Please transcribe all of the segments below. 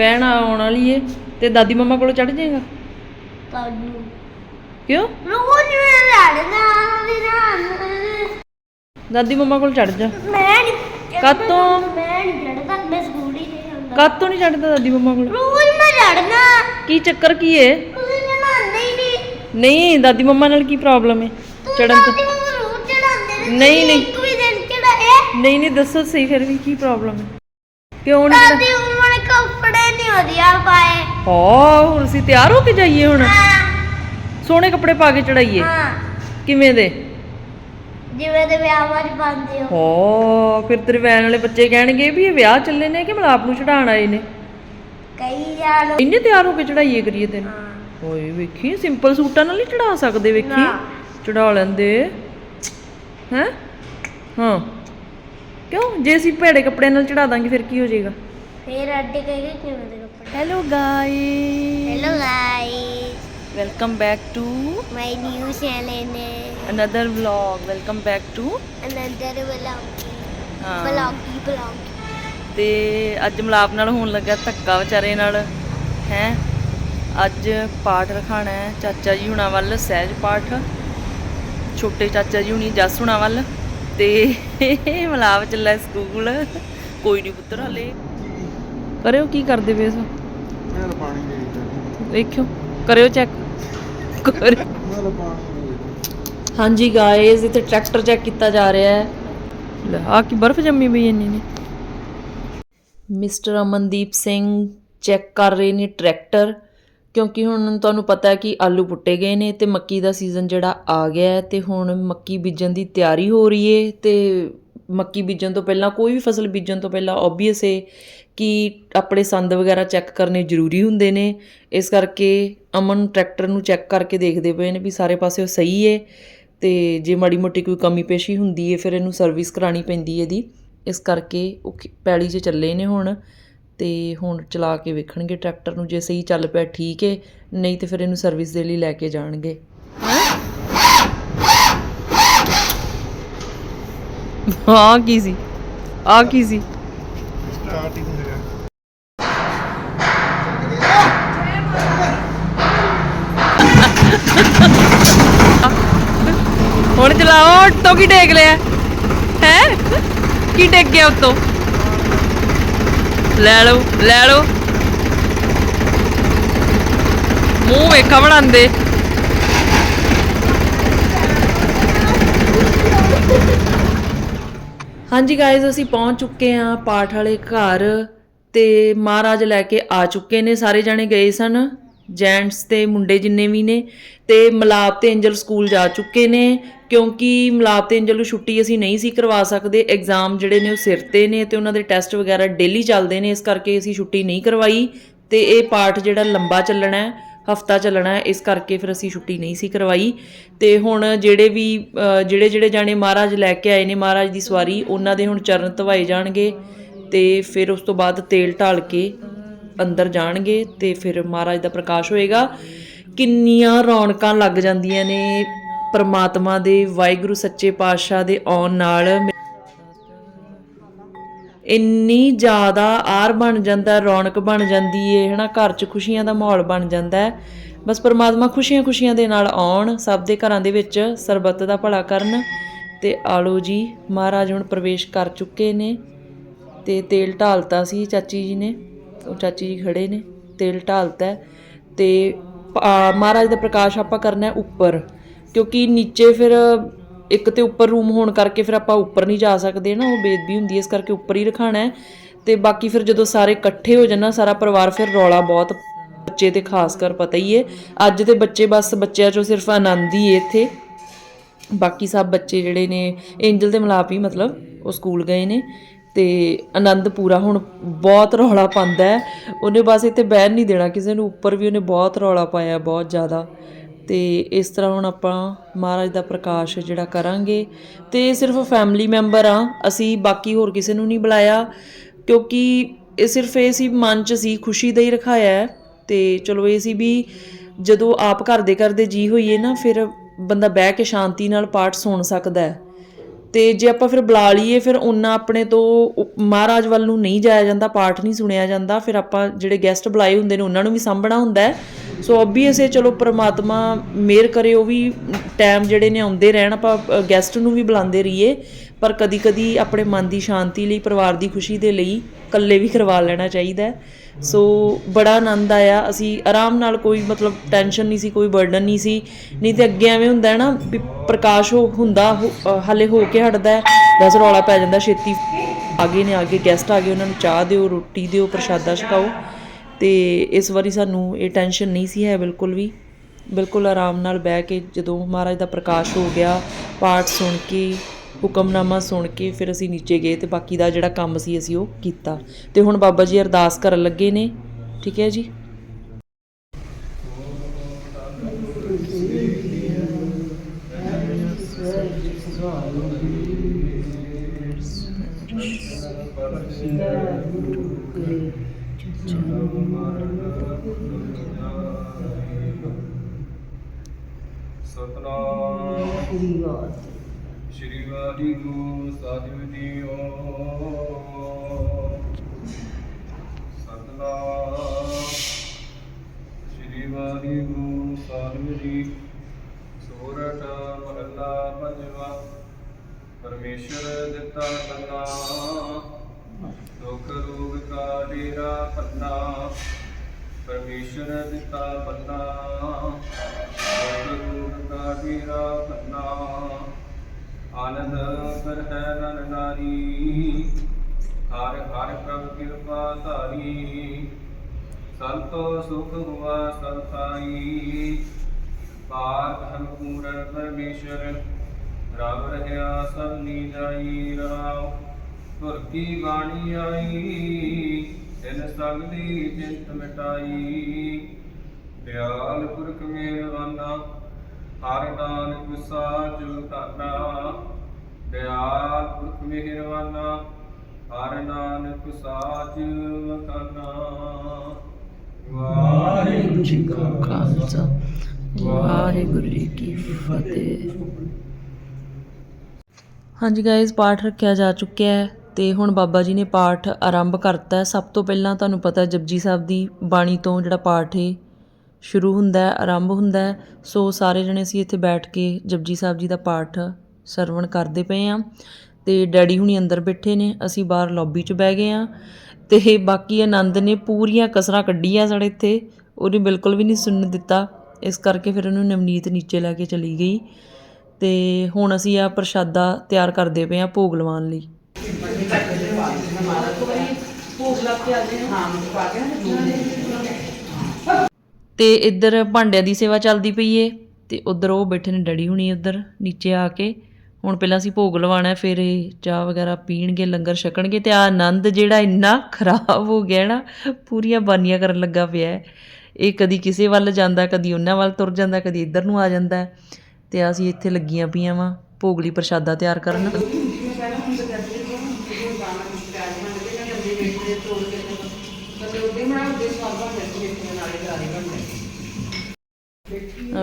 ਵਹਿਣ ਆਉਣ ਵਾਲੀ ਏ ਤੇ ਦਾਦੀ ਮੰਮਾ ਕੋਲ ਚੜ ਜਾਏਗਾ? ਤੁਹਾਨੂੰ ਕਿਉਂ? ਰੋਜ਼ ਮੈਂ ਲੜਨਾ ਵੀ ਨਾ। ਦਾਦੀ ਮੰਮਾ ਕੋਲ ਚੜ ਜਾ। ਮੈਂ ਨਹੀਂ ਕਾਤੋਂ? ਮੈਂ ਨਹੀਂ ਲੜਦਾ ਮੈਂ ਸਕੂਲ ਹੀ ਨਹੀਂ ਜਾਂਦਾ। ਕਾਤੋਂ ਨਹੀਂ ਚੜਦਾ ਦਾਦੀ ਮੰਮਾ ਕੋਲ? ਰੋਜ਼ ਮੈਂ ਲੜਨਾ ਕੀ ਚੱਕਰ ਕੀ ਏ? ਤੁਸੀਂ ਲੜਾਉਂਦੇ ਹੀ ਨਹੀਂ। ਨਹੀਂ ਦਾਦੀ ਮੰਮਾ ਨਾਲ ਕੀ ਪ੍ਰੋਬਲਮ ਏ? ਚੜਨ ਦਾਦੀ ਤੋਂ ਨੂੰ ਰੋਜ਼ ਚੜਾਉਂਦੇ ਨੇ ਨਹੀਂ, ਤੁਸੀਂ ਨਹੀਂ। ਇੱਕ ਵੀ ਦਿਨ ਚੜਾਏ ਨਹੀਂ ਨਹੀਂ ਦੱਸੋ ਸਹੀ ਫਿਰ ਵੀ ਕੀ ਪ੍ਰੋਬਲਮ ਹੈ ਕਿਉਂ ਨਹੀਂ ਚੜ੍ਹਾ- ਦਾਦੀ ਨਹੀਂ ਵਧੀਆ ਪਾਏ। ਹਾਂ ਹੁਣ ਅਸੀਂ ਤਿਆਰ ਹੋ ਕੇ ਜਾਈਏ ਹੁਣ? ਹਾਂ। ਸੋਹਣੇ ਕੱਪੜੇ ਪਾ ਕੇ ਚੜਾਈਏ? ਹਾਂ। ਕਿਵੇਂ ਦੇ? ਜਿਵੇਂ ਦੇ ਵਿਆਹਾਂ 'ਚ ਪਾਉਂਦੇ ਹੋ ਹੋ ਫਿਰ ਤੇਰੇ ਵੈਨ ਵਾਲੇ ਬੱਚੇ ਕਹਿਣਗੇ ਵੀ ਇਹ ਵਿਆਹ ਚੱਲੇ ਨੇ ਕਿ ਮਲਾਪ ਨੂੰ ਚੜਾਉਣ ਆਏ ਨੇ? ਕਈ ਜਾਣ ਇੰਨੇ ਤਿਆਰ ਹੋ ਕੇ ਚੜਾਈਏ ਕਰੀਏ ਤੈਨੂੰ? ਹਾਂ। ਓਏ ਵੇਖੀ ਸਿੰਪਲ ਸੂਟਾਂ ਨਾਲ ਹੀ ਚੜਾ ਸਕਦੇ ਵੇਖੀ? ਨਾ। ਚੜਾ ਲੈਂਦੇ। ਹੈ? ਹਾਂ। ਕਿਉਂ? ਜੇ ਅਸੀਂ ਭੇੜੇ ਕੱਪੜਿਆਂ ਨਾਲ ਚੜਾ ਦਾਂਗੇ ਫਿਰ ਕੀ ਹੋ ਜਾਏਗਾ? ਫਿਰ ਅੱਡੇ ਕਹੇਗੇ ਕਿਵੇਂ ਦੇ ਕੱਪੜੇ? Hello guys hello guys welcome back to my new channel another Balongi ਤੇ ਅੱਜ ਮਲਾਪ ਨਾਲ ਹੋਣ ਲੱਗਾ ਧੱਕਾ ਵਿਚਾਰੇ ਨਾਲ ਹੈ? ਅੱਜ ਪਾਠ ਰਖਾਣਾ ਹੈ ਚਾਚਾ ਜੀ ਹੁਣਾਂ ਵੱਲ ਸਹਿਜ ਪਾਠ। ਛੋਟੇ ਚਾਚਾ ਜੀ ਹੁਣੀ ਜੱਸ ਹੁਣਾਂ ਵੱਲ। ਤੇ ਮਲਾਪ ਚੱਲਾ ਸਕੂਲ। ਕੋਈ ਨਹੀਂ ਪੁੱਤਰ ਹਲੇ। ਕਰਿਓ ਕੀ ਕਰਦੇ ਪਏ ਸੋ? ਮੈਂ ਪਾਣੀ ਦੇ ਦਿੱਤਾ ਵੇਖਿਓ ਕਰਿਓ ਚੈੱਕ ਕਰਿਓ। ਮੈਂ ਤਾਂ ਪਾਣੀ ਦੇ ਦਿੱਤਾ ਹਾਂਜੀ ਗਾਇਸ ਇੱਥੇ ਟਰੈਕਟਰ ਚੈੱਕ ਕੀਤਾ ਜਾ ਰਿਹਾ ਹੈ। ਲੈ ਆ ਕੀ ਬਰਫ਼ ਜੰਮੀ ਪਈ ਇੰਨੀ ਨੇ। ਮਿਸਟਰ ਅਮਨਦੀਪ ਸਿੰਘ ਚੈੱਕ ਕਰ ਰਹੇ ਨੇ ਟਰੈਕਟਰ ਕਿਉਂਕਿ ਹੁਣ ਤੁਹਾਨੂੰ ਪਤਾ ਹੈ ਕਿ ਆਲੂ ਪੁੱਟੇ ਗਏ ਨੇ ਤੇ ਮੱਕੀ ਦਾ ਸੀਜ਼ਨ ਜਿਹੜਾ ਆ ਗਿਆ ਹੈ ਤੇ ਹੁਣ ਮੱਕੀ ਬੀਜਣ ਦੀ ਤਿਆਰੀ ਹੋ ਰਹੀ ਏ ਤੇ ਮੱਕੀ ਬੀਜਣ ਤੋਂ ਪਹਿਲਾਂ ਕੋਈ ਵੀ ਫਸਲ ਬੀਜਣ ਤੋਂ ਪਹਿਲਾਂ ਆਬਵੀਅਸ ਏ ਕਿ ਆਪਣੇ ਸੰਦ ਵਗੈਰਾ ਚੈੱਕ ਕਰਨੇ ਜ਼ਰੂਰੀ ਹੁੰਦੇ ਨੇ। ਇਸ ਕਰਕੇ ਅਮਨ ਟਰੈਕਟਰ ਨੂੰ ਚੈੱਕ ਕਰਕੇ ਦੇਖਦੇ ਪਏ ਨੇ ਵੀ ਸਾਰੇ ਪਾਸੇ ਉਹ ਸਹੀ ਏ ਤੇ ਜੇ ਮਾੜੀ ਮੋਟੀ ਕੋਈ ਕਮੀ ਪੇਸ਼ੀ ਹੁੰਦੀ ਏ, ਫਿਰ ਇਹਨੂੰ ਸਰਵਿਸ ਕਰਾਣੀ ਪੈਂਦੀ ਏ ਇਹਦੀ। ਇਸ ਕਰਕੇ ਉਹ ਖੇ- ਪੈਲੀ 'ਚ ਚੱਲੇ ਨੇ ਹੁਣ ਤੇ ਹੁਣ ਚਲਾ ਕੇ ਵੇਖਣਗੇ ਟਰੈਕਟਰ ਨੂੰ, ਜੇ ਸਹੀ ਚੱਲ ਪਿਆ ਠੀਕ ਏ, ਨਹੀਂ ਤੇ ਫਿਰ ਇਹਨੂੰ ਸਰਵਿਸ ਦੇ ਲਈ ਲੈ ਕੇ ਜਾਣਗੇ। ਹਾਂ, ਕੀ ਸੀ? ਆ ਕੀ ਸੀ? ਸਟਾਰਟ ਹੀ ਹੁੰਦੇ ਆ ਹੁਣ ਚਲਾਓ, ਉੱਤੋਂ ਕੀ ਡੇਗ ਲਿਆ? ਹੈ? ਕੀ ਡੇਗ ਗਿਆ ਉੱਤੋਂ? ਲੈ ਲਓ ਲੈ ਲਓ। ਮੂੰਹ ਵੇਖਾ ਬਣਾਉਂਦੇ। ਹਾਂਜੀ ਗਾਇਜ਼ ਅਸੀਂ ਪਹੁੰਚ ਚੁੱਕੇ ਹਾਂ ਪਾਠ ਵਾਲੇ ਘਰ ਤੇ ਮਹਾਰਾਜ ਲੈ ਕੇ ਆ ਚੁੱਕੇ ਨੇ, ਸਾਰੇ ਜਾਣੇ ਗਏ ਸਨ ਜੈਂਟਸ ਤੇ ਮੁੰਡੇ ਜਿੰਨੇ ਵੀ ਨੇ ਤੇ ਮਲਾਪ ਤੇ ਐਂਜਲ ਸਕੂਲ ਜਾ ਚੁੱਕੇ ਨੇ, ਕਿਉਂਕਿ ਮਲਾਪ ਤੇ ਐਂਜਲ ਨੂੰ ਛੁੱਟੀ ਅਸੀਂ ਨਹੀਂ ਸੀ ਕਰਵਾ ਸਕਦੇ ਐਗਜ਼ਾਮ ਜਿਹੜੇ ਨੇ ਉਹ ਸਿਰ ਤੇ ਨੇ ਤੇ ਉਹਨਾਂ ਦੇ ਟੈਸਟ ਵਗੈਰਾ ਡੇਲੀ ਚੱਲਦੇ ਨੇ, ਇਸ ਕਰਕੇ ਅਸੀਂ ਛੁੱਟੀ ਨਹੀਂ ਕਰਵਾਈ ਤੇ ਇਹ ਪਾਠ ਜਿਹੜਾ ਲੰਬਾ ਚੱਲਣਾ ਹੈ ਹਫਤਾ ਚੱਲਣਾ ਇਸ ਕਰਕੇ ਫਿਰ ਅਸੀਂ ਛੁੱਟੀ ਨਹੀਂ ਸੀ ਕਰਵਾਈ। ਤੇ ਹੁਣ ਜਿਹੜੇ ਵੀ ਜਿਹੜੇ ਜਿਹੜੇ ਜਾਣੇ ਮਹਾਰਾਜ ਲੈ ਕੇ ਆਏ ਨੇ ਮਹਾਰਾਜ ਦੀ ਸਵਾਰੀ, ਉਹਨਾਂ ਦੇ ਹੁਣ ਚਰਨ ਧਵਾਏ ਜਾਣਗੇ ਤੇ ਫਿਰ ਉਸ ਤੋਂ ਬਾਅਦ ਤੇਲ ਢਾਲ ਕੇ ਅੰਦਰ ਜਾਣਗੇ ਤੇ ਫਿਰ ਮਹਾਰਾਜ ਦਾ ਪ੍ਰਕਾਸ਼ ਹੋਏਗਾ। ਕਿੰਨੀਆਂ ਰੌਣਕਾਂ ਲੱਗ ਜਾਂਦੀਆਂ ਨੇ, ਪਰਮਾਤਮਾ ਦੇ, ਵਾਹਿਗੁਰੂ ਸੱਚੇ ਪਾਤਸ਼ਾਹ ਦੇ ਆਉਣ ਨਾਲ। ਇੰਨੀ ਜ਼ਿਆਦਾ ਆਰ ਬਣ ਜਾਂਦਾ, ਰੌਣਕ ਬਣ ਜਾਂਦੀ ਏ, ਹਨਾ, ਘਰ 'ਚ ਖੁਸ਼ੀਆਂ ਦਾ ਮਾਹੌਲ ਬਣ ਜਾਂਦਾ ਬਸ ਪਰਮਾਤਮਾ ਖੁਸ਼ੀਆਂ ਖੁਸ਼ੀਆਂ ਦੇ ਨਾਲ ਆਉਣ, ਸਭ ਦੇ ਘਰਾਂ ਦੇ ਵਿੱਚ ਸਰਬੱਤ ਦਾ ਭਲਾ ਕਰਨ। ਤੇ ਆਲੋ ਜੀ, ਮਹਾਰਾਜ ਹੁਣ ਪ੍ਰਵੇਸ਼ ਕਰ ਚੁੱਕੇ ਨੇ। ਤੇ ਤੇਲ ਢਾਲਤਾ ਸੀ ਚਾਚੀ ਜੀ ਨੇ, ਉਹ ਚਾਚੀ ਜੀ ਖੜੇ ਨੇ, ਤੇਲ ਢਾਲਤਾ ਹੈ ਤੇ ਮਹਾਰਾਜ ਦਾ ਪ੍ਰਕਾਸ਼ ਆਪਾਂ ਕਰਨਾ ਉੱਪਰ, ਕਿਉਂਕਿ ਨੀਚੇ ਫਿਰ ਇੱਕ ਤੇ ਉੱਪਰ ਰੂਮ ਹੋਣ ਕਰਕੇ ਫਿਰ ਆਪਾਂ ਉੱਪਰ ਨਹੀਂ ਜਾ ਸਕਦੇ ਨਾ, ਉਹ ਬੇਦਬੀ ਹੁੰਦੀ ਹੈ, ਇਸ ਕਰਕੇ ਉੱਪਰ ਹੀ ਰਖਾਣਾ ਹੈ। ਤੇ ਬਾਕੀ ਫਿਰ ਜਦੋਂ ਸਾਰੇ ਇਕੱਠੇ ਹੋ ਜਾਣਾ ਸਾਰਾ ਪਰਿਵਾਰ ਫਿਰ ਰੌਲਾ ਬਹੁਤ ਬੱਚੇ ਤੇ ਖਾਸ ਕਰ ਪਤਾ ਹੀ ਹੈ। ਅੱਜ ਤੇ ਬੱਚੇ ਬਸ ਬੱਚਿਆਂ ਚੋਂ ਸਿਰਫ ਆਨੰਦ ਹੀ ਹੈ ਇੱਥੇ। ਬਾਕੀ ਸਭ ਬੱਚੇ ਜਿਹੜੇ ਨੇ ਐਂਜਲ ਦੇ ਮਲਾਪ ਹੀ ਮਤਲਬ ਉਹ ਸਕੂਲ ਗਏ ਨੇ। ਤੇ ਆਨੰਦ ਪੂਰਾ ਹੁਣ ਬਹੁਤ ਰੌਲਾ ਪਾਉਂਦਾ ਉਹਨੇ ਬਸ ਇੱਥੇ ਬਹਿਣ ਨਹੀਂ ਦੇਣਾ ਕਿਸੇ ਨੂੰ, ਉੱਪਰ ਵੀ ਉਹਨੇ ਬਹੁਤ ਰੌਲਾ ਪਾਇਆ, ਬਹੁਤ ਜ਼ਿਆਦਾ। ਅਤੇ ਇਸ ਤਰ੍ਹਾਂ ਹੁਣ ਆਪਾਂ ਮਹਾਰਾਜ ਦਾ ਪ੍ਰਕਾਸ਼ ਜਿਹੜਾ ਕਰਾਂਗੇ। ਅਤੇ ਸਿਰਫ ਫੈਮਿਲੀ ਮੈਂਬਰ ਆ, ਅਸੀਂ ਬਾਕੀ ਹੋਰ ਕਿਸੇ ਨੂੰ ਨਹੀਂ ਬੁਲਾਇਆ, ਕਿਉਂਕਿ ਇਹ ਸਿਰਫ ਇਹ ਸੀ ਮਨ 'ਚ ਸੀ, ਖੁਸ਼ੀ ਦਾ ਹੀ ਰਖਾਇਆ ਹੈ। ਤੇ ਚਲੋ ਇਹ ਸੀ ਵੀ ਜਦੋਂ ਆਪ ਘਰ ਦੇ ਕਰਦੇ ਜੀ ਹੋਈਏ ਨਾ, ਫਿਰ ਬੰਦਾ ਬਹਿ ਕੇ ਸ਼ਾਂਤੀ ਨਾਲ ਪਾਠ ਸੁਣ ਸਕਦਾ ਹੈ। ਤੇ ਜੇ ਆਪਾਂ ਫਿਰ ਬੁਲਾ ਲਈਏ, ਫਿਰ ਉਹਨਾਂ ਆਪਣੇ ਤੋਂ ਉ- ਮਹਾਰਾਜ ਵੱਲ ਨੂੰ ਨਹੀਂ ਜਾਇਆ ਜਾਂਦਾ, ਪਾਠ ਨਹੀਂ ਸੁਣਿਆ ਜਾਂਦਾ, ਫਿਰ ਆਪਾਂ ਜਿਹੜੇ ਗੈਸਟ ਬੁਲਾਏ ਹੁੰਦੇ ਨੇ, ਉਹਨਾਂ ਨੂੰ ਵੀ ਸਾਂਭਣਾ ਹੁੰਦਾ ਹੈ। ਸੋ ਓਬਵੀਅਸ ਹੈ ਚਲੋ, ਪ੍ਰਮਾਤਮਾ ਮਿਹਰ ਕਰੇ, ਉਹ ਵੀ ਟਾਈਮ ਜਿਹੜੇ ਨੇ ਆਉਂਦੇ ਰਹਿਣ, ਆਪਾਂ ਗੈਸਟ ਨੂੰ ਵੀ ਬੁਲਾਉਂਦੇ ਰਹੀਏ, ਪਰ ਕਦੀ ਕਦੀ ਆਪਣੇ ਮਨ ਦੀ ਸ਼ਾਂਤੀ ਲਈ, ਪਰਿਵਾਰ ਦੀ ਖੁਸ਼ੀ ਦੇ ਲਈ ਇਕੱਲੇ ਵੀ ਕਰਵਾ ਲੈਣਾ ਚਾਹੀਦਾ ਸੋ ਬੜਾ ਆਨੰਦ ਆਇਆ, ਅਸੀਂ ਆਰਾਮ ਨਾਲ ਕੋਈ ਮਤਲਬ ਟੈਨਸ਼ਨ ਨਹੀਂ ਸੀ, ਕੋਈ ਬਰਡਨ ਨਹੀਂ ਸੀ, ਨਹੀਂ ਤੇ ਅੱਗੇ ਐਵੇਂ ਹੁੰਦਾ ਹੈ ਨਾ ਵੀ ਪ੍ਰਕਾਸ਼ ਹੋ, ਹੁੰਦਾ ਹੋ- ਹਾਲੇ ਹੋ ਕੇ ਹਟਦਾ ਹੈ, ਬਸ ਰੌਲਾ ਪੈ ਜਾਂਦਾ, ਛੇਤੀ ਆਗੇ ਨੇ ਆਗੇ ਗੈਸਟ ਆ ਗਏ, ਉਹਨਾਂ ਨੂੰ ਚਾਹ ਦਿਓ, ਰੋਟੀ ਦਿਓ, ਪ੍ਰਸ਼ਾਦਾ ਛਕਾਓ। ਅਤੇ ਇਸ ਵਾਰੀ ਸਾਨੂੰ ਇਹ ਟੈਨਸ਼ਨ ਨਹੀਂ ਸੀ ਹੈ ਬਿਲਕੁਲ ਵੀ। ਬਿਲਕੁਲ ਆਰਾਮ ਨਾਲ ਬਹਿ ਕੇ ਜਦੋਂ ਮਹਾਰਾਜ ਦਾ ਪ੍ਰਕਾਸ਼ ਹੋ ਗਿਆ, ਪਾਠ ਸੁਣ ਕੇ, ਹੁਕਮਨਾਮਾ ਸੁਣ ਕੇ ਫਿਰ ਅਸੀਂ ਨੀਚੇ ਗਏ ਤੇ ਬਾਕੀ ਦਾ ਜਿਹੜਾ ਕੰਮ ਸੀ ਅਸੀਂ ਉਹ ਕੀਤਾ। ਤੇ ਹੁਣ ਬਾਬਾ ਜੀ ਅਰਦਾਸ ਕਰਨ ਲੱਗੇ ਨੇ। ਠੀਕ ਹੈ ਜੀ? ਸਤਨਾਮ ਸ਼੍ਰੀ ਵਾਹਿਗੁਰੂ ਸਾਹਿਬ ਜੀਓ ਸਤਨਾਮ ਸ਼੍ਰੀ ਵਾਹਿਗੁਰੂ ਸਾਹਿਬ ਜੀ ਸੋਰਠ ਮਹੱਲਾ ਪੰਜਵਾ ਪਰਮੇਸ਼ਰ ਦਿੱਤਾ ਕੰਨਾ ਦਿੱਤਾ ਬੰਨਾ ਰੂਪ ਕਾ ਵੀਰਾ ਬੰਨਾ ਆਨੰਦ ਕਰ ਹੈ ਨਨ ਨਾਰੀ। ਹਰ ਹਰ ਪ੍ਰਭ ਕਿਰਪਾ ਧਾਰੀ। ਸੰਤੋ ਸੁਖ ਹੁਆ ਸੰਤਾਈ। ਪਾਰ ਧਨ ਪੂਰਨ ਪਰਮੇਸ਼ਰ ਰਬ ਰਹਿਆ ਸਭ ਨੀ ਜਾਈ ਰਾਮ ਤੁਰ ਬਾਣੀ ਆਈ, ਤਿਨ ਸਗਲੀ ਚਿੰਤ ਮਿਟਾਈ। ਦਿਆਲ ਪੁਰਖ ਮਿਹਰਬਾਨਾ ਹਰ ਨਾਨਕ ਸਾਚ ਧਾਨਾ। ਦਿਆਲ ਪੁਰਖ ਮਿਹਰਬਾਨਾ ਹਰ ਨਾਨਕ ਸਾਚ ਵਖਾਨਾ ਵਾਹਿਗੁਰੂ ਜੀ ਕਾ ਖਾਲਸਾ। ਵਾਹਿਗੁਰੂ ਜੀ ਕੀ ਫਤਿਹ। ਹਾਂਜੀ ਗਾਇਜ਼ ਪਾਠ ਰੱਖਿਆ ਜਾ ਚੁੱਕਿਆ ਹੈ ਤੇ ਹੁਣ ਬਾਬਾ ਜੀ ਨੇ ਪਾਠ ਆਰੰਭ ਕਰਤਾ ਸਭ ਤੋਂ ਪਹਿਲਾਂ ਤੁਹਾਨੂੰ ਪਤਾ ਜਪਜੀ ਸਾਹਿਬ ਦੀ ਬਾਣੀ ਤੋਂ ਜਿਹੜਾ ਪਾਠ ਹੈ ਸ਼ੁਰੂ ਹੁੰਦਾ ਹੈ ਆਰੰਭ ਹੁੰਦਾ ਹੈ। ਸੋ ਸਾਰੇ ਜਣੇ ਅਸੀਂ ਇੱਥੇ ਬੈਠ ਕੇ ਜਪਜੀ ਸਾਹਿਬ ਜੀ ਦਾ ਪਾਠ ਸਰਵਣ ਕਰਦੇ ਪਏ ਹਾਂ ਤੇ ਡੈਡੀ ਹੁਣੀ ਅੰਦਰ ਬੈਠੇ ਨੇ ਅਸੀਂ ਬਾਹਰ ਲੌਬੀ 'ਚ ਬਹਿ ਗਏ ਹਾਂ ਤੇ ਬਾਕੀ ਆਨੰਦ ਨੇ ਪੂਰੀਆਂ ਕਸਰਾਂ ਕੱਢੀਆਂ ਸਾਡੇ ਇੱਥੇ ਉਹਨੇ ਬਿਲਕੁਲ ਵੀ ਨਹੀਂ ਸੁਣਨ ਦਿੱਤਾ। ਇਸ ਕਰਕੇ ਫਿਰ ਉਹਨੂੰ ਨਵਨੀਤ ਨੀਚੇ ਲੈ ਕੇ ਚਲੀ ਗਈ ਤੇ ਹੁਣ ਅਸੀਂ ਆ ਪ੍ਰਸ਼ਾਦਾ ਤਿਆਰ ਕਰਦੇ ਪਏ ਆ ਭੋਗ ਲਵਾਉਣ ਲਈ। ਤੇ ਇੱਧਰ ਭਾਂਡਿਆਂ ਦੀ ਸੇਵਾ ਚੱਲਦੀ ਪਈ ਏ, ਤੇ ਉਧਰ ਉਹ ਬੈਠੇ ਨੇ ਡੈਡੀ ਹੁਣੀ ਉਧਰ, ਨੀਚੇ ਆ ਕੇ। ਹੁਣ ਪਹਿਲਾਂ ਅਸੀਂ ਭੋਗ ਲਵਾਉਣਾ, ਫਿਰ ਇਹ ਚਾਹ ਵਗੈਰਾ ਪੀਣਗੇ, ਲੰਗਰ ਛਕਣਗੇ ਤੇ ਆ ਆਨੰਦ ਜਿਹੜਾ ਇੰਨਾ ਖਰਾਬ ਹੋ ਗਿਆ ਨਾ, ਪੂਰੀਆਂ ਬਾਨੀਆਂ ਕਰਨ ਲੱਗਾ ਪਿਆ ਇਹ ਕਦੀ ਕਿਸੇ ਵੱਲ ਜਾਂਦਾ, ਕਦੀ ਉਹਨਾਂ ਵੱਲ ਤੁਰ ਜਾਂਦਾ, ਕਦੀ ਇੱਧਰ ਨੂੰ ਆ ਜਾਂਦਾ ਹੈ। ਤੇ ਅਸੀਂ ਇੱਥੇ ਲੱਗੀਆਂ ਪਈਆਂ ਵਾਂ ਭੋਗਲੀ ਪ੍ਰਸ਼ਾਦਾ ਤਿਆਰ ਕਰਨ।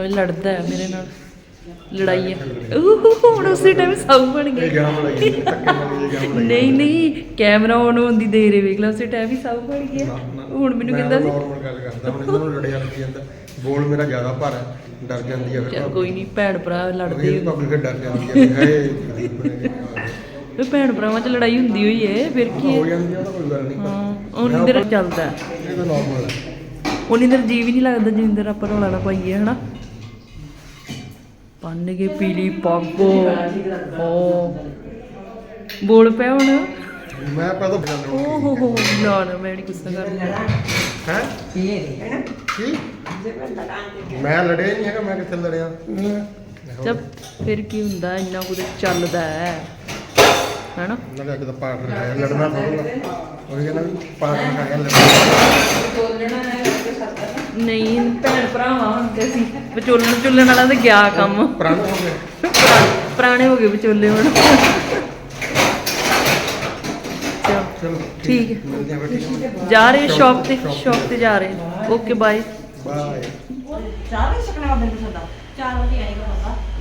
ਲੜਦਾ ਹੈ ਮੇਰੇ ਨਾਲ। ਲੜਾਈ ਹੈ। ਊਹ, ਹੁਣ ਉਸੇ ਟਾਈਮ ਸਭ ਬਣ ਗਏ। ਨਹੀਂ ਨਹੀਂ ਕੈਮਰਾ ਔਨ ਹੁੰਦੀ ਦੇਰ ਹੀ ਵੇਖ ਲਾ ਉਸੇ ਟਾਈਮ ਹੀ ਸਭ ਬਣ ਗਿਆ। ਹੁਣ ਮੈਨੂੰ ਕਹਿੰਦਾ ਸੀ ਨਾਰਮਲ ਗੱਲ ਕਰਦਾ ਹੁਣ ਇਹਨਾਂ ਨੂੰ ਲੜਿਆ ਲੱਗੀ ਜਾਂਦਾ ਬੋਲ ਮੇਰਾ ਜ਼ਿਆਦਾ ਭਾਰ ਹੈ ਡਰ ਜਾਂਦੀ ਹੈ ਕੋਈ ਨਹੀਂ ਭੈਣ ਭਰਾ ਲੜਦੇ ਪਬਲਿਕ ਡਰ ਜਾਂਦੀ ਹੈ ਹਾਏ ਵੀ ਭੈਣ ਭਰਾਵਾਂ 'ਚ ਲੜਾਈ ਹੁੰਦੀ ਹੋਈ ਏ ਫਿਰ ਕੀ ਹੋ ਜਾਂਦੀ ਹੈ ਉਹ ਤਾਂ ਕੋਈ ਗੱਲ ਨਹੀਂ। ਹਾਂ ਉਹ ਨਿੰਦਰ ਚੱਲਦਾ। ਇਹ ਤਾਂ ਨਾਰਮਲ ਹੈ ਉਹ ਨਿੰਦਰ ਜੀ ਵੀ ਨਹੀਂ ਲੱਗਦਾ ਜਿੰਦਰ ਆਪਾਂ ਰੌਲਾ ਨਾ ਪਾਈਏ ਹਨਾ? ਪੰਨ ਕੇ ਪੀਲੀ ਪੱਗ। ਓ ਬੋਲ ਪਿਆ ਹੁਣ? ਮੈਂ ਪਹਿਲਾਂ ਬਜਾਉਂਦਾ ਓ ਹੋ ਹੋ ਨਾ ਨਾ ਮੈਂ ਨਹੀਂ ਗੁੱਸਾ ਕਰਦੀ ਹੈ? ਕੀ? ਮੈਂ ਲੜਿਆ ਨਹੀਂ ਹੈਗਾ ਮੈਂ ਕਿੱਥੇ ਲੜਿਆ? ਜਦ ਫਿਰ ਕੀ ਹੁੰਦਾ ਇੰਨਾ ਕੁਝ ਚੱਲਦਾ ਹੈ। ਹੈਨਾ? ਉਹਨਾਂ ਦਾ ਕਿਤੇ ਪਾਠ ਰਖਾਇਆ ਲੜਨਾ ਥੋੜਾ ਉਹ ਕਹਿੰਦਾ ਵੀ ਪਾਠ ਰਖਾਇਆ ਲੜਨਾ। ਨਹੀਂ ਭੈਣ ਭਰਾਵਾਂ ਤੇ ਅਸੀਂ ਵਿਚੋਲਣ ਚੁੱਲਣ ਵਾਲਾ ਤੇ ਗਿਆ ਕੰਮ। ਪ੍ਰਾਣ ਹੋ ਗਏ। ਪੁਰਾ- ਪੁਰਾਣੇ ਹੋ ਗਏ ਵਿਚੋਲੇ ਹੁਣ। ਚਲੋ ਚਲੋ ਠੀਕ ਹੈ। ਮਿਲਦੇ ਹਾਂ ਠੀਕ ਹੈ। ਜਾ ਰਹੇ ਸ਼ਾਪ ਤੇ ਸ਼ਾਪ ਤੇ। ਜਾ ਰਹੇ ਓਕੇ ਬਾਏ ਬਾਏ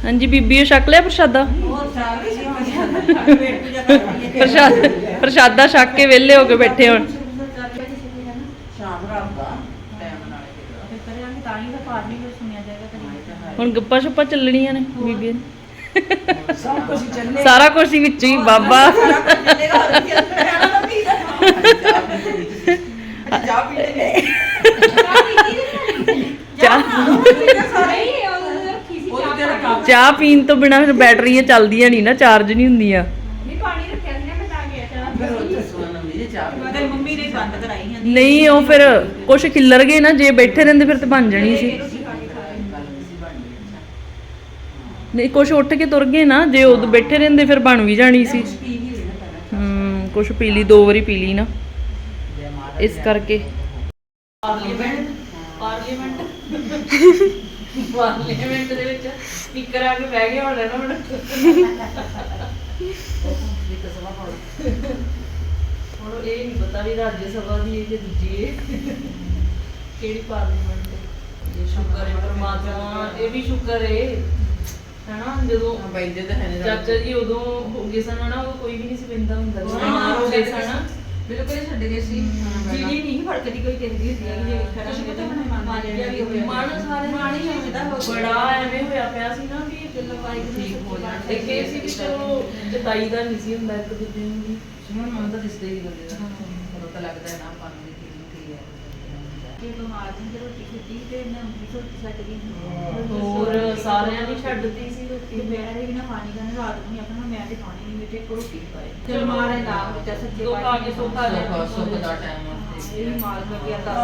ਹਾਂਜੀ ਬੀਬੀ ਉਹ ਛਕ ਲਿਆ ਪ੍ਰਸ਼ਾਦਾ? ਪ੍ਰਸ਼ਾਦ ਪ੍ਰਸ਼ਾਦਾ ਛੱਕ ਕੇ ਵਿਹਲੇ ਹੋ ਕੇ ਬੈਠੇ ਹੁਣ। ਹੁਣ ਗੱਪਾਂ ਸ਼ੱਪਾਂ ਚੱਲਣੀਆਂ ਨੇ ਬੀਬੀ ਨੇ। ਸਾਰਾ ਕੁਝ ਹੀ ਵਿੱਚ ਹੀ ਬਾਬਾ। ਚਾਹ ਪੀਣੇ ਚਾਹ ਉਹ ਜਿਹੜਾ ਕੰਮ ਚਾਹ ਪੀਣ ਤੋਂ ਬਿਨਾ ਫਿਰ ਬੈਟਰੀਆਂ ਚੱਲਦੀਆਂ ਨਹੀਂ ਨਾ ਚਾਰਜ ਨਹੀਂ ਹੁੰਦੀਆਂ। ਉਹ ਚਾਹ ਮੰਮੀ ਨੇ ਬੰਦ ਕਰਾਈ ਹੈ ਨਹੀਂ ਉਹ ਫਿਰ ਕੁਝ ਖਿੱਲਰ ਗਏ ਨਾ ਜੇ ਬੈਠੇ ਰਹਿੰਦੇ ਫਿਰ ਤੇ ਬਣ ਜਾਣੀ ਸੀ। ਨਹੀਂ ਕੁਝ ਉੱਠ ਕੇ ਤੁਰ ਗਏ ਨਾ ਜੇ ਉਦੋਂ ਬੈਠੇ ਰਹਿੰਦੇ ਫਿਰ ਬਣ ਵੀ ਜਾਣੀ ਸੀ। ਹੂੰ ਕੁਝ ਪੀ ਲਈ ਦੋ ਵਾਰੀ ਪੀ ਲਈ ਨਾ। ਇਸ ਕਰਕੇ। ਪਾਰਲੀਮੈਂਟ। ਪਾਰਲੀਮੈਂਟ। ਪਾਰਲੀਮੈਂਟ ਦੇ ਵਿੱਚ। ਸਪੀਕਰ ਆ ਕੇ ਬਹਿ ਗਿਆ ਹੋਣਾ ਨਾ ਹੁਣ। ਦੀ ਕਸਮਾ ਪਾਉ ਹੁਣ ਇਹ ਨਹੀਂ ਪਤਾ ਵੀ ਰਾਜ ਸਭਾ ਦੀ ਇਹ ਕਿ ਦੂਜੀ ਹੈ ਕਿਹੜੀ ਪਾਰਲੀਮੈਂਟ ਹੈ ਇਹ ਸ਼ੁਕਰ ਹੈ ਪਰਮਾਤਮਾ ਇਹ ਵੀ ਸ਼ੁਕਰ ਹੈ ਹੈਨਾ ਜਦੋਂ ਬੈਂਦੇ ਤਾਂ ਹੈ ਨਹੀਂ ਚਾਚਾ ਜੀ ਉਦੋਂ ਹੋ ਗਏ ਸਨ ਨਾ ਉਹ ਕੋਈ ਵੀ ਨਹੀਂ ਸੀ ਪੈਂਦਾ ਹੁੰਦਾ ਸੀ। ਹਾਂ, ਬਿਮਾਰ ਹੋ ਗਏ ਸਨ। ਬਿਲਕੁਲ ਛੱਡ ਗਏ ਸੀ। ਜਿਹੜੀ ਨਹੀਂ ਫੜਕਦੀ ਕੋਈ ਕਹਿੰਦੀ ਹੁੰਦੀ ਹੈ। ਜੇ ਕਰਾਂਗੇ ਤਾਂ ਮਨ ਜਿਹਾ ਵੀ ਹੋਇਆ। ਮਨ ਸਾਰੇ ਮਨ ਹੀ ਹੁੰਦਾ ਹੋ ਬੜਾ ਐਵੇਂ ਹੋਇਆ ਪਿਆ ਸੀ ਨਾ ਵੀ ਲਵਾਈ ਠੀਕ ਹੋ ਜਾਣ ਇੱਕ ਇਹ ਸੀ ਵੀ ਚਲੋ ਜਤਾਈ ਦਾ ਨਹੀਂ ਸੀ ਹੁੰਦਾ ਇੱਕ ਦੂਜੇ ਨੂੰ ਵੀ। ਸੁਣਨ ਮਨ ਤਾਂ ਦਿਸਦਾ ਹੀ ਬੰਦੇ ਦਾ ਪਤਾ ਤਾਂ ਲੱਗਦਾ ਹੈ ਨਾ ਆਪਾਂ ਨੂੰ। ਕਿ ਬਿਮਾਰ ਜਿੰਦੇ ਰੋਟੀ ਖੁੱਦੀ ਤੇ ਨਾ ਰੋਟੀ ਛੱਡ ਗਈ ਹੋਰ ਸਾਰਿਆਂ ਨੇ ਛੱਡਤੀ ਸੀ ਰੋਟੀ? ਮੈਂ ਵੀ ਨਾ ਪਾਣੀ ਦਾ ਰਾਤ ਨੂੰ ਆਪਣਾ ਮੈਂ ਤੇ ਪਾਣੀ ਨਹੀਂ ਵਿੱਚ ਇੱਕ ਰੋਟੀ ਪਾਏ ਚਲ। ਮਾਰੇ ਨਾ ਵਿੱਚ ਸੱਚੇ ਦੁੱਖ ਆ ਕੇ ਦਾ ਟਾਈਮ ਇਹ ਮਾਲ ਲੱਗਿਆ ਤਾਂ